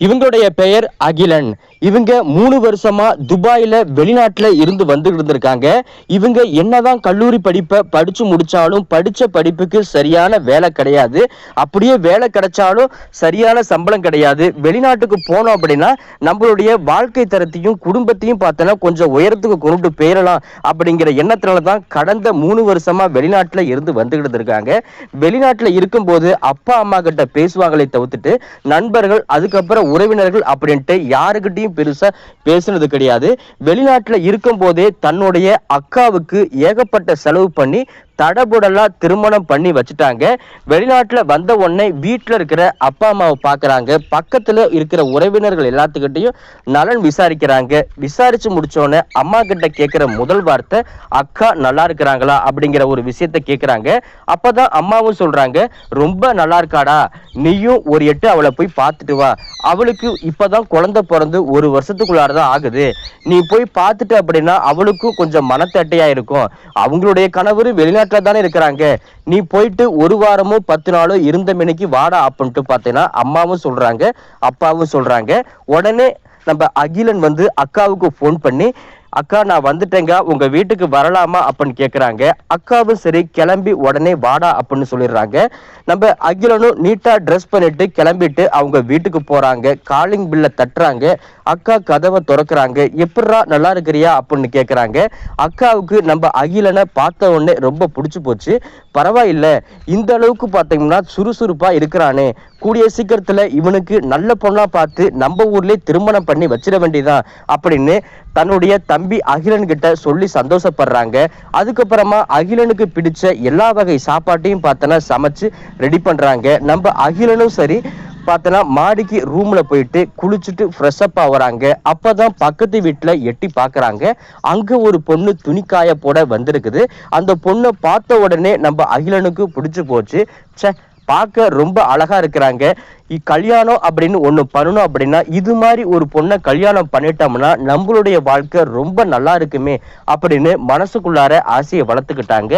இவங்களுடைய பெயர் அகிலன். இவங்க மூணு வருஷமா துபாயில வெளிநாட்டுல இருந்து வந்து இருந்திருக்காங்க இவங்க என்னதான் கல்லூரி படிப்பை படிச்சு முடிச்சாலும் படிச்ச படிப்புக்கு சரியான வேலை கிடையாது. அப்படியே வேலை கிடைச்சாலும் சரியான சம்பளம் கிடையாது. வெளிநாட்டுக்கு போனோம் அப்படின்னா நம்மளுடைய வாழ்க்கை தரத்தையும் குடும்பத்தையும் பார்த்தோன்னா கொஞ்சம் உயரத்துக்கு கொண்டு போயிடலாம் அப்படிங்கிற எண்ணத்தினால தான் கடந்த மூணு வருஷமா வெளிநாட்டுல இருந்து வந்துகிட்டு இருக்காங்க வெளிநாட்டுல இருக்கும்போது அப்பா அம்மா கிட்ட பேசுவாங்களே தவிர்த்துட்டு நண்பர்கள் அதுக்கப்புறம் உறவினர்கள் அப்படின்ட்டு யாருக்கிட்டையும் பெருசா பேசுனது கிடையாது. வெளிநாட்டுல இருக்கும் போதே தன்னுடைய அக்காவுக்கு ஏகப்பட்ட செலவு பண்ணி தடபுடலா திருமணம் பண்ணி வச்சுட்டாங்க. வெளிநாட்டுல வந்த உடனே வீட்டுல இருக்கிற அப்பா அம்மாவை பாக்குறாங்க. பக்கத்துல இருக்கிற உறவினர்கள் எல்லாத்துக்கிட்டையும் நலன் விசாரிக்கிறாங்க. விசாரிச்சு முடிச்சோடனே அம்மா கிட்ட கேட்கிற முதல் வார்த்தை அக்கா நல்லா இருக்கிறாங்களா? அப்படிங்கிற ஒரு விஷயத்த கேக்குறாங்க. அப்பதான் அம்மாவும் சொல்றாங்க ரொம்ப நல்லா இருக்காடா. நீயும் ஒரு எட்டு அவளை போய் பார்த்துட்டு வா. அவளுக்கு இப்பதான் குழந்தை பிறந்து ஒரு வருஷத்துக்குள்ளாரதான் ஆகுது. நீ போய் பார்த்துட்டு அப்படின்னா அவளுக்கும் கொஞ்சம் மனத்தட்டையா இருக்கும். அவங்களுடைய கணவர் வெளிநாட்டுல தானே இருக்கிறாங்க. நீ போயிட்டு ஒரு வாரமோ பத்து நாளோ இருந்த மணிக்கு வாடா அப்படின்ட்டு பார்த்தீங்கன்னா அம்மாவும் சொல்றாங்க அப்பாவும் சொல்றாங்க. உடனே நம்ம அகிலன் வந்து அக்காவுக்கு ஃபோன் பண்ணி அக்கா நான் வந்துட்டேங்க. உங்க வீட்டுக்கு வரலாமா அப்படின்னு கேட்குறாங்க அக்காவும் சரி கிளம்பி உடனே வாடா அப்படின்னு சொல்லிடுறாங்க. நம்ம அகிலனும் நீட்டா ட்ரெஸ் பண்ணிட்டு கிளம்பிட்டு அவங்க வீட்டுக்கு போறாங்க. காலிங் பில்ல தட்டுறாங்க. அக்கா கதவை திறக்கிறாங்க. எப்படா நல்லா இருக்கிறியா? அப்படின்னு கேட்குறாங்க அக்காவுக்கு நம்ம அகிலனை பார்த்த உடனே ரொம்ப பிடிச்சு போச்சு. பரவாயில்ல. இந்த அளவுக்கு பார்த்தீங்கன்னா சுறுசுறுப்பா இருக்கிறானே. கூடிய சீக்கிரத்துல இவனுக்கு நல்ல பொண்ணா பார்த்து நம்ம ஊர்லேயே திருமணம் பண்ணி வச்சிட வேண்டியதான் அப்படின்னு தன்னுடைய தம்பி அகிலன் கிட்ட சொல்லி சந்தோஷப்படுறாங்க. அதுக்கப்புறமா அகிலனுக்கு பிடிச்ச எல்லா வகை சாப்பாட்டையும் பார்த்தோன்னா சமைச்சு ரெடி பண்றாங்க. நம்ம அகிலனும் சரி பார்த்தோன்னா மாடிக்கு ரூம்ல போயிட்டு குளிச்சுட்டு ஃப்ரெஷ் அப் ஆகுறாங்க அப்பதான் பக்கத்து வீட்டில் எட்டி பார்க்குறாங்க அங்கே ஒரு பொண்ணு துணிக்காய போட வந்திருக்குது. அந்த பொண்ணை பார்த்த உடனே நம்ம அகிலனுக்கு பிடிச்சி போச்சு. ச்சே பார்க்க ரொம்ப அழகா இருக்கிறாங்க. கல்யாணம் அப்படின்னு ஒண்ணு பண்ணணும் அப்படின்னா இது மாதிரி ஒரு பொண்ணை கல்யாணம் பண்ணிட்டோம்னா நம்மளுடைய வாழ்க்கை ரொம்ப நல்லா இருக்குமே அப்படின்னு மனசுக்குள்ளார ஆசையை வளர்த்துக்கிட்டாங்க.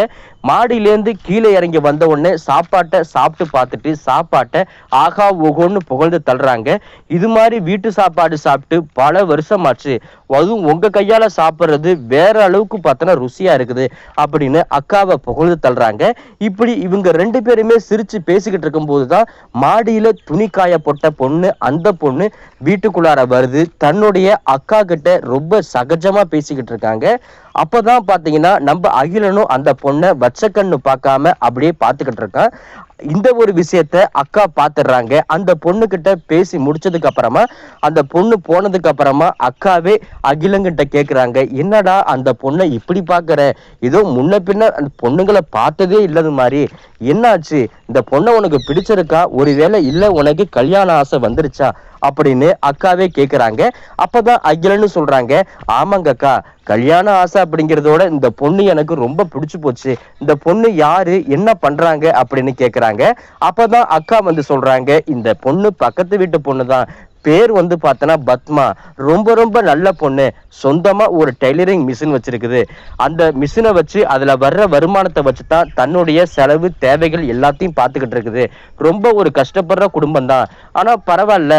மாடியிலேருந்து கீழே இறங்கி வந்த உடனே சாப்பாட்டை சாப்பிட்டு பார்த்துட்டு சாப்பாட்டை ஆகா ஓகோன்னு புகழ்ந்து தள்ளுறாங்க. இது மாதிரி வீட்டு சாப்பாடு சாப்பிட்டு பல வருஷமாச்சு அதுவும் உங்க கையால சாப்பிட்றது வேற அளவுக்கு பார்த்தோன்னா ருசியா இருக்குது அப்படின்னு அக்காவை புகழ்ந்து தள்ளுறாங்க. இப்படி இவங்க ரெண்டு பேருமே சிரிச்சு பேசிக்கிட்டு இருக்கும்போது தான் மாடியில துணி காய போட்ட பொண்ணு அந்த பொண்ணு வீட்டுக்குள்ளார வருது. தன்னுடைய அக்கா கிட்ட ரொம்ப சகஜமா பேசிக்கிட்டு இருக்காங்க. அப்பதான் பாத்தீங்கன்னா நம்ம அகிலனும் அந்த பொண்ணை வச்ச கண்ணு பார்க்காம அப்படியே பார்த்துக்கிட்டு இருக்கான். இந்த ஒரு விஷயத்த அக்கா பாத்துடுறாங்க அந்த பொண்ணு கிட்ட பேசி முடிச்சதுக்கு அப்புறமா அந்த பொண்ணு போனதுக்கு அப்புறமா அக்காவே அகிலங்கிட்ட கேக்குறாங்க. என்னடா அந்த பொண்ணை இப்படி பாக்குற? ஏதோ முன்ன பின்ன அந்த பொண்ணுங்களை பார்த்ததே இல்லது மாதிரி. என்னாச்சு? இந்த பொண்ணை உனக்கு பிடிச்சிருக்கா? ஒருவேளை இல்ல உனக்கு கல்யாண ஆசை வந்துருச்சா? அப்படின்னு அக்காவே கேக்குறாங்க. அப்பதான் அகிலன்னு சொல்றாங்க ஆமாங்க அக்கா கல்யாண ஆசை அப்படிங்கிறதோட இந்த பொண்ணு எனக்கு ரொம்ப பிடிச்சு போச்சு. இந்த பொண்ணு யாரு என்ன பண்றாங்க? அப்படின்னு கேக்குறாங்க. அப்பதான் அக்கா வந்து சொல்றாங்க இந்த பொண்ணு பக்கத்து வீட்டு பொண்ணு தான் பேர் வந்து பார்த்தோன்னா பத்மா. ரொம்ப ரொம்ப நல்ல பொண்ணு. சொந்தமாக ஒரு டெய்லரிங் மிஷின் வச்சுருக்குது. அந்த மிஷினை வச்சு அதில் வர்ற வருமானத்தை வச்சு தான் தன்னுடைய செலவு தேவைகள் எல்லாத்தையும் பார்த்துக்கிட்டு இருக்குது. ரொம்ப ஒரு கஷ்டப்படுற குடும்பம் தான் ஆனால் பரவாயில்ல.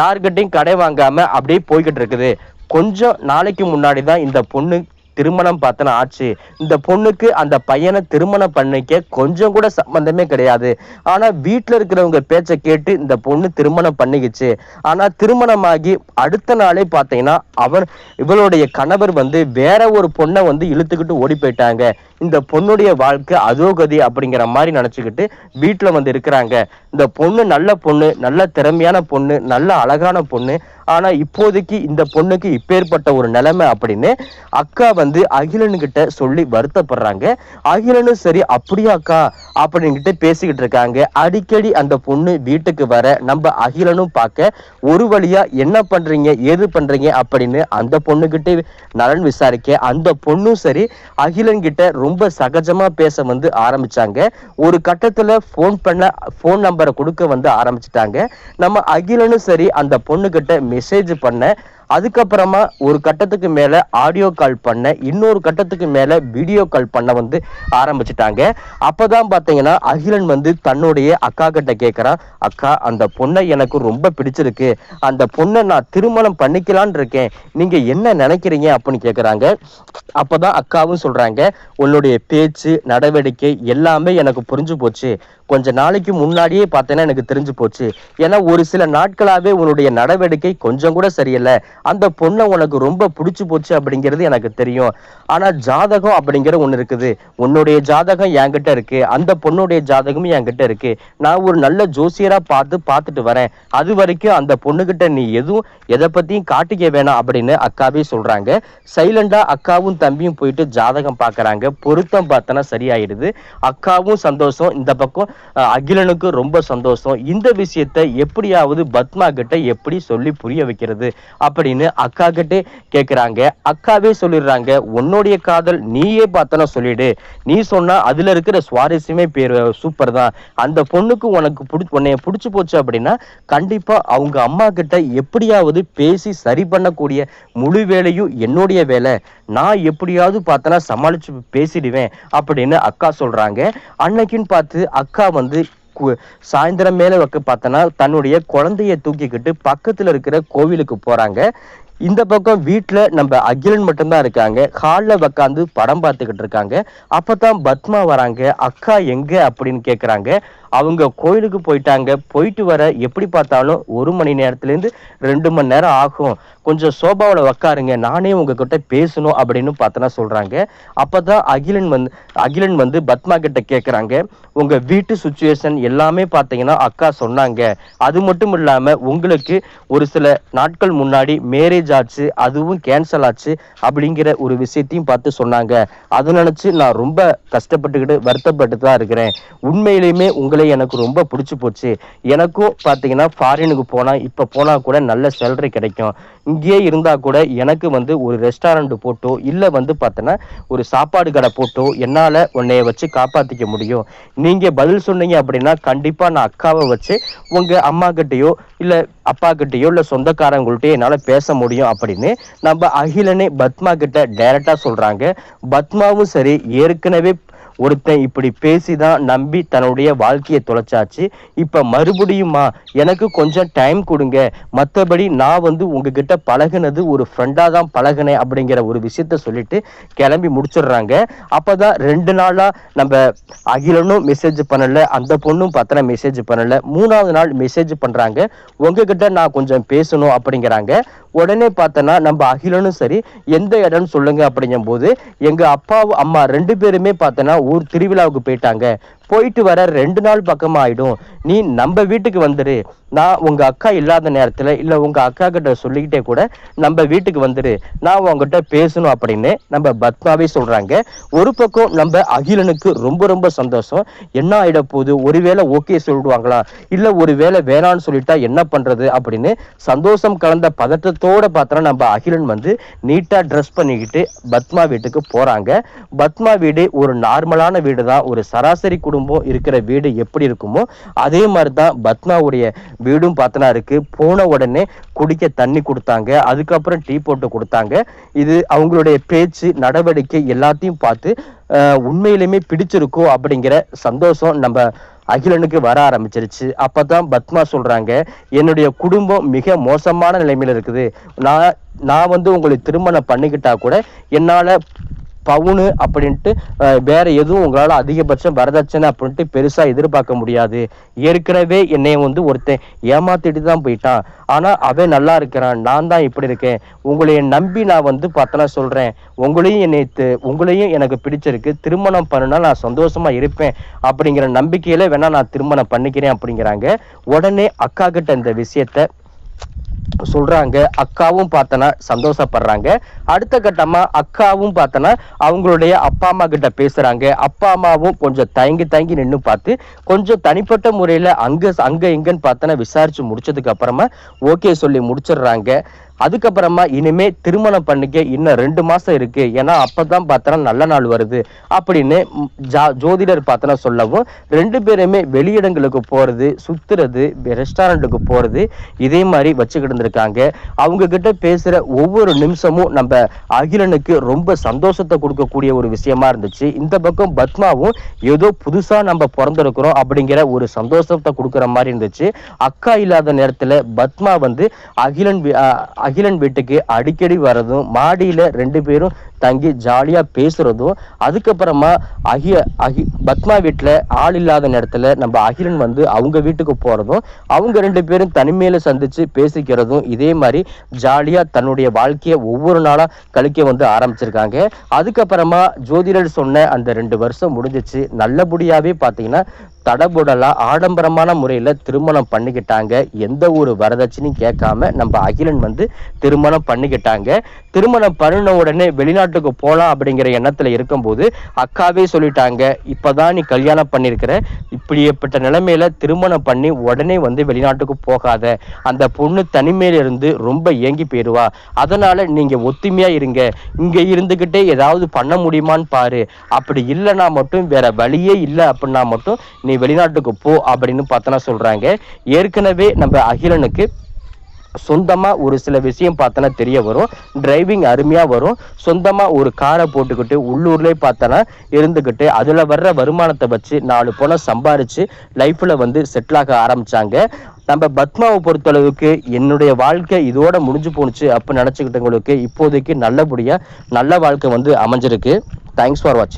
யார்கிட்டையும் கடை வாங்காமல் அப்படியே போய்கிட்டு இருக்குது. கொஞ்சம் நாளைக்கு முன்னாடி தான் இந்த பொண்ணு திருமணம் பார்த்தன ஆச்சு. இந்த பொண்ணுக்கு அந்த பையனை திருமணம் பண்ணிக்க கொஞ்சம் கூட சம்பந்தமே கிடையாது. ஆனா வீட்டுல இருக்கிறவங்க பேச்சை கேட்டு இந்த பொண்ணு திருமணம் பண்ணிக்கிச்சு. ஆனா திருமணமாகி அடுத்த நாளே பார்த்தீங்கன்னா அவன் இவளுடைய கணவர் வந்து வேற ஒரு பொண்ணை வந்து இழுத்துக்கிட்டு ஓடி போயிட்டாங்க. இந்த பொண்ணுடைய வாழ்க்கை அதோகதி அப்படிங்கிற மாதிரி நினச்சிக்கிட்டு வீட்டில் வந்து இருக்கிறாங்க. இந்த பொண்ணு நல்ல பொண்ணு நல்ல திறமையான பொண்ணு நல்ல அழகான பொண்ணு. ஆனால் இப்போதைக்கு இந்த பொண்ணுக்கு இப்பேற்பட்ட ஒரு நிலைமை அப்படின்னு அக்கா வந்து அகிலனுக்கிட்ட சொல்லி வருத்தப்படுறாங்க. அகிலனும் சரி அப்படியா அக்கா? அப்படின்கிட்ட பேசிக்கிட்டு இருக்காங்க. அடிக்கடி அந்த பொண்ணு வீட்டுக்கு வர நம்ம அகிலனும் பார்க்க ஒரு வழியாக என்ன பண்ணுறீங்க ஏது பண்ணுறீங்க அப்படின்னு அந்த பொண்ணுக்கிட்டே நலன் விசாரிக்க அந்த பொண்ணும் சரி அகிலன் ரொம்ப ரொம்ப சகஜமா பேச வந்து ஆரம்பிச்சாங்க. ஒரு கட்டத்துல ஃபோன் பண்ண ஃபோன் நம்பரை கொடுக்க வந்து ஆரம்பிச்சிட்டாங்க. நம்ம அகிலனும் சரி அந்த பொண்ணுகிட்ட மெசேஜ் பண்ண அதுக்கப்புறமா ஒரு கட்டத்துக்கு மேல ஆடியோ கால் பண்ண இன்னொரு கட்டத்துக்கு மேல வீடியோ கால் பண்ண வந்து ஆரம்பிச்சிட்டாங்க. அப்பதான் பாத்தீங்கன்னா அகிலன் வந்து தன்னுடைய அக்கா கிட்ட கேக்குறான் அக்கா அந்த பொண்ணை எனக்கு ரொம்ப பிடிச்சிருக்கு. அந்த பொண்ணை நான் திருமணம் பண்ணிக்கலான்னு இருக்கேன். நீங்க என்ன நினைக்கிறீங்க? அப்படின்னு அப்போ அப்பதான் அக்காவும் சொல்றாங்க உன்னுடைய பேச்சு நடவடிக்கை எல்லாமே எனக்கு புரிஞ்சு போச்சு. கொஞ்ச நாளைக்கு முன்னாடியே பார்த்தேன்னா எனக்கு தெரிஞ்சு போச்சு. ஏன்னா ஒரு சில நாட்களாகவே உன்னுடைய நடவடிக்கை கொஞ்சம் கூட சரியில்லை. அந்த பொண்ணை உனக்கு ரொம்ப பிடிச்சி போச்சு அப்படிங்கிறது எனக்கு தெரியும். ஆனால் ஜாதகம் அப்படிங்கிற ஒன்று இருக்குது. உன்னுடைய ஜாதகம் என்கிட்ட இருக்கு. அந்த பொண்ணுடைய ஜாதகமும் என்கிட்ட இருக்கு. நான் ஒரு நல்ல ஜோசியராக பார்த்து பார்த்துட்டு வரேன். அது வரைக்கும் அந்த பொண்ணுகிட்ட நீ எதுவும் எதை பற்றியும் காட்டிக்க வேணாம் அப்படின்னு அக்காவே சொல்கிறாங்க சைலண்டாக அக்காவும் தம்பியும் போயிட்டு ஜாதகம் பார்க்குறாங்க. பொருத்தம் பார்த்தனா சரியாயிடுது. அக்காவும் சந்தோஷம். இந்த பக்கம் அகிலனுக்கு ரொம்ப சந்தோஷம். இந்த விஷயத்தை எப்படியாவது பத்மா கிட்ட எப்படி சொல்லி புரிய வைக்கிறது அப்படின்னு அக்கா கிட்டே கேக்குறாங்க. அக்காவே சொல்லிடுறாங்க உன்னுடைய காதல் நீயே பார்த்தனா சொல்லிடு. நீ சொன்னா அதுல இருக்கிற சுவாரஸ்யமே பேர் சூப்பர் தான். அந்த பொண்ணுக்கு உனக்கு பிடி உன்னைய பிடிச்சி போச்சு அப்படின்னா கண்டிப்பா அவங்க அம்மா கிட்ட எப்படியாவது பேசி சரி பண்ணக்கூடிய முழு வேலையும் என்னுடைய வேலை. நான் எப்படியாவது பார்த்தனா சமாளிச்சு பேசிடுவேன் அப்படின்னு அக்கா சொல்றாங்க. அன்னைக்குன்னு பார்த்து அக்கா வந்து சாயந்தரம் மேல வைக்க பார்த்தனா தன்னுடைய குழந்தைய தூக்கிக்கிட்டு பக்கத்துல இருக்கிற கோவிலுக்கு போறாங்க. இந்த பக்கம் வீட்டில் நம்ம அகிலன் மட்டும்தான் இருக்காங்க. ஹாலில் உக்காந்து படம் பார்த்துக்கிட்டு இருக்காங்க. அப்போ தான் பத்மா வராங்க. அக்கா எங்க? அப்படின்னு கேட்குறாங்க அவங்க கோயிலுக்கு போயிட்டாங்க. போயிட்டு வர எப்படி பார்த்தாலும் ஒரு மணி நேரத்துலேருந்து ரெண்டு மணி நேரம் ஆகும். கொஞ்சம் சோபாவில் உக்காருங்க. நானே உங்ககிட்ட பேசணும் அப்படின்னு பார்த்தனா சொல்கிறாங்க அப்போ தான் அகிலன் வந்து அகிலன் வந்து பத்மா கிட்ட கேட்குறாங்க உங்கள் வீட்டு சுச்சுவேஷன் எல்லாமே பார்த்தீங்கன்னா அக்கா சொன்னாங்க. அது மட்டும் இல்லாமல் உங்களுக்கு ஒரு சில நாட்கள் முன்னாடி மேரேஜ் ஆச்சு அதுவும் கேன்சல் ஆச்சு அப்படிங்கிற ஒரு விஷயத்தையும் பார்த்து சொன்னாங்க. அதை நினச்சி நான் ரொம்ப கஷ்டப்பட்டுக்கிட்டு வருத்தப்பட்டு தான் இருக்கிறேன். உண்மையிலையுமே உங்களை எனக்கு ரொம்ப பிடிச்சு போச்சு. எனக்கும் பார்த்தீங்கன்னா ஃபாரினுக்கு போனால் இப்போ போனால் கூட நல்ல சேலரி கிடைக்கும். இங்கேயே இருந்தால் கூட எனக்கு வந்து ஒரு ரெஸ்டாரண்ட் போட்டோ இல்லை வந்து பார்த்தோன்னா ஒரு சாப்பாடு கடை போட்டோ என்னால் உன்னைய வச்சு காப்பாற்றிக்க முடியும். நீங்கள் பதில் சொன்னீங்க அப்படின்னா கண்டிப்பாக நான் அக்காவை வச்சு உங்கள் அம்மா இல்லை அப்பாக்கிட்டேயோ அப்பா கிட்டயோ என்னால் பேச முடியும் அப்படின்னு நம்ம அகிலனே பத்மா கிட்ட டைரெக்டாக சொல்கிறாங்க பத்மாவும் சரி ஏற்கனவே ஒருத்தன் இப்படி பேசிதான் நம்பி தன்னுடைய வாழ்க்கையை தொலைச்சாச்சு. இப்ப மறுபடியுமா எனக்கு கொஞ்சம் டைம் கொடுங்க. மற்றபடி நான் வந்து உங்ககிட்ட பழகுனது ஒரு ஃப்ரெண்டாக தான் பழகுனேன் அப்படிங்கிற ஒரு விஷயத்த சொல்லிட்டு கிளம்பி முடிச்சிடுறாங்க. அப்பதான் ரெண்டு நாளாக நம்ம அகிலனும் மெசேஜ் பண்ணல அந்த பொண்ணும் பார்த்தனா மெசேஜ் பண்ணல. மூணாவது நாள் மெசேஜ் பண்ணுறாங்க உங்ககிட்ட நான் கொஞ்சம் பேசணும் அப்படிங்கிறாங்க. உடனே பார்த்தோன்னா நம்ம அகிலனும் சரி எந்த இடம்னு சொல்லுங்க அப்படிங்கும்போது எங்க அப்பாவும் அம்மா ரெண்டு பேருமே பார்த்தோன்னா ஊர் திருவிழாவுக்கு போயிட்டாங்க. போயிட்டு வர ரெண்டு நாள் பக்கமாக ஆயிடும் நீ நம்ம வீட்டுக்கு வந்துரு. நான் உங்க அக்கா இல்லாத நேரத்துல இல்ல உங்க அக்கா கிட்ட சொல்லிக்கிட்டே கூட நம்ம வீட்டுக்கு வந்துரு. நான் உங்ககிட்ட பேசணும் அப்படின்னு நம்ம பத்மாவே சொல்றாங்க. ஒரு பக்கம் நம்ம அகிலனுக்கு ரொம்ப ரொம்ப சந்தோஷம். என்ன ஆயிட போகுது? ஒருவேளை ஓகே சொல்லிடுவாங்களா? இல்ல ஒருவேளை வேணான்னு சொல்லிட்டா என்ன பண்றது அப்படின்னு சந்தோஷம் கலந்த பதட்டத்தோட பார்த்தோன்னா நம்ம அகிலன் வந்து நீட்டா ட்ரெஸ் பண்ணிக்கிட்டு பத்மா வீட்டுக்கு போறாங்க. பத்மா வீடு ஒரு நார்மலான வீடு தான் ஒரு சராசரி குடும்பம் இருக்கிற வீடு எப்படி இருக்குமோ அதே மாதிரி தான் பத்மாவுடைய வீடும் பார்த்தனா இருக்கு போன உடனே குடிக்க தண்ணி கொடுத்தாங்க. அதுக்கப்புறம் டீ போட்டு கொடுத்தாங்க. இது அவங்களுடைய பேச்சு நடவடிக்கை எல்லாத்தையும் பார்த்து உண்மையிலுமே பிடிச்சிருக்கோ அப்படிங்கிற சந்தோஷம் நம்ம அகிலனுக்கு வர ஆரம்பிச்சிருச்சு. அப்போ தான் பத்மா சொல்கிறாங்க என்னுடைய குடும்பம் மிக மோசமான நிலைமையில் இருக்குது. நான் நான் வந்து உங்களை திருமணம் பண்ணிக்கிட்டா கூட என்னால் பவுனு அப்படின்ட்டு வேற எதுவும் உங்களால அதிகபட்சம் வரதட்சணை அப்படின்ட்டு பெருசா எதிர்பார்க்க முடியாது. ஏற்கனவே என்னை வந்து ஒருத்தன் ஏமாத்திட்டு தான் போயிட்டான். ஆனா அவன் நல்லா இருக்கிறான். நான் தான் இப்படி இருக்கேன். உங்களைய நம்பி நான் வந்து பார்த்தனா சொல்றேன். உங்களையும் என்னை உங்களையும் எனக்கு பிடிச்சிருக்கு. திருமணம் பண்ணுனா நான் சந்தோஷமா இருப்பேன். அப்படிங்கிற நம்பிக்கையில வேணா நான் திருமணம் பண்ணிக்கிறேன் அப்படிங்கிறாங்க. உடனே அக்கா கிட்ட இந்த விஷயத்த சொல்றாங்க அக்காவும் பார்த்தனா சந்தோஷப்படுறாங்க. அடுத்த கட்டமா அக்காவும் பார்த்தனா அவங்களுடைய அப்பா அம்மா கிட்ட பேசுறாங்க. அப்பா அம்மாவும் கொஞ்சம் தயங்கி தயங்கி நின்று பார்த்து கொஞ்சம் தனிப்பட்ட முறையில அங்க அங்க எங்கன்னு பார்த்தனா விசாரிச்சு முடிச்சதுக்கு அப்புறமா ஓகே சொல்லி முடிச்சிடுறாங்க. அதுக்கப்புறமா இனிமே திருமணம் பண்ணிக்க இன்னும் ரெண்டு மாசம் இருக்கு. ஏன்னா அப்பதான் பார்த்தோன்னா நல்ல நாள் வருது. அப்படின்னு ஜா- ஜோதிடர் பார்த்தனா சொல்லவும் ரெண்டு பேருமே வெளியிடங்களுக்கு போறது சுத்துறது ரெஸ்டாரண்ட்டுக்கு போறது இதே மாதிரி வச்சுக்கிட்டு இருந்திருக்காங்க. அவங்க கிட்ட பேசுற ஒவ்வொரு நிமிஷமும் நம்ம அகிலனுக்கு ரொம்ப சந்தோஷத்தை கொடுக்கக்கூடிய ஒரு விஷயமா இருந்துச்சு. இந்த பக்கம் பத்மாவும் ஏதோ புதுசா நம்ம பிறந்திருக்கிறோம் அப்படிங்கிற ஒரு சந்தோஷத்தை கொடுக்குற மாதிரி இருந்துச்சு. அக்கா இல்லாத நேரத்துல பத்மா வந்து அகிலன் அகிலன் வீட்டுக்கு அடிக்கடி வர்றதும் மாடியில ரெண்டு பேரும் தங்கி ஜாலியாக பேசுறதும் அதுக்கப்புறமா அகி அகி பத்மா வீட்டில் ஆள் இல்லாத நேரத்தில் நம்ம அகிலன் வந்து அவங்க வீட்டுக்கு போறதும் அவங்க ரெண்டு பேரும் தனிமையில சந்திச்சு பேசிக்கிறதும் இதே மாதிரி ஜாலியாக தன்னுடைய வாழ்க்கையை ஒவ்வொரு நாளாக கழிக்க வந்து ஆரம்பிச்சிருக்காங்க. அதுக்கப்புறமா ஜோதிடர் சொன்ன அந்த ரெண்டு வருஷம் முடிஞ்சிச்சு. நல்லபடியாகவே பார்த்தீங்கன்னா தடபுடலாக ஆடம்பரமான முறையில் திருமணம் பண்ணிக்கிட்டாங்க. எந்த ஒரு வரதட்சணையும் கேட்காம நம்ம அகிலன் வந்து திருமணம் பண்ணிக்கிட்டாங்க. திருமணம் பண்ணின உடனே வெளிநாட்டுக்கு போலாம் அப்படிங்கிற எண்ணத்துல இருக்கும்போது அக்காவே சொல்லிட்டாங்க இப்போதான் நீ கல்யாணம் பண்ணியிருக்கிற இப்படிப்பட்ட நிலைமையில திருமணம் பண்ணி உடனே வந்து வெளிநாட்டுக்கு போகாத. அந்த பொண்ணு தனிமையில இருந்து ரொம்ப ஏங்கி போயிடுவா அதனால நீங்க ஒத்துமையா இருங்க. இங்க இருந்துகிட்டே ஏதாவது பண்ண முடியுமான்னு பாரு. அப்படி இல்லைன்னா மட்டும் வேற வழியே இல்லை அப்படின்னா மட்டும் நீ வெளிநாட்டுக்கு போ அப்படின்னு பார்த்தனா சொல்றாங்க. ஏற்கனவே நம்ம அகிலனுக்கு சொந்தமாக ஒரு சில விஷயம் பார்த்தோன்னா தெரிய வரும். டிரைவிங் அருமையாக வரும். சொந்தமாக ஒரு காரை போட்டுக்கிட்டு உள்ளூர்லேயே பார்த்தோன்னா இருந்துக்கிட்டு அதில் வர்ற வருமானத்தை வச்சு நாலு பணம் சம்பாரித்து லைஃப்பில் வந்து செட்டிலாக ஆரம்பித்தாங்க நம்ம பத்மாவை பொறுத்தளவுக்கு என்னுடைய வாழ்க்கை இதோட முடிஞ்சு போணுச்சு அப்போ நினச்சிக்கிட்டவங்களுக்கு இப்போதைக்கு நல்லபடியாக நல்ல வாழ்க்கை வந்து அமைஞ்சிருக்கு. தேங்க்ஸ் ஃபார் வாட்சிங்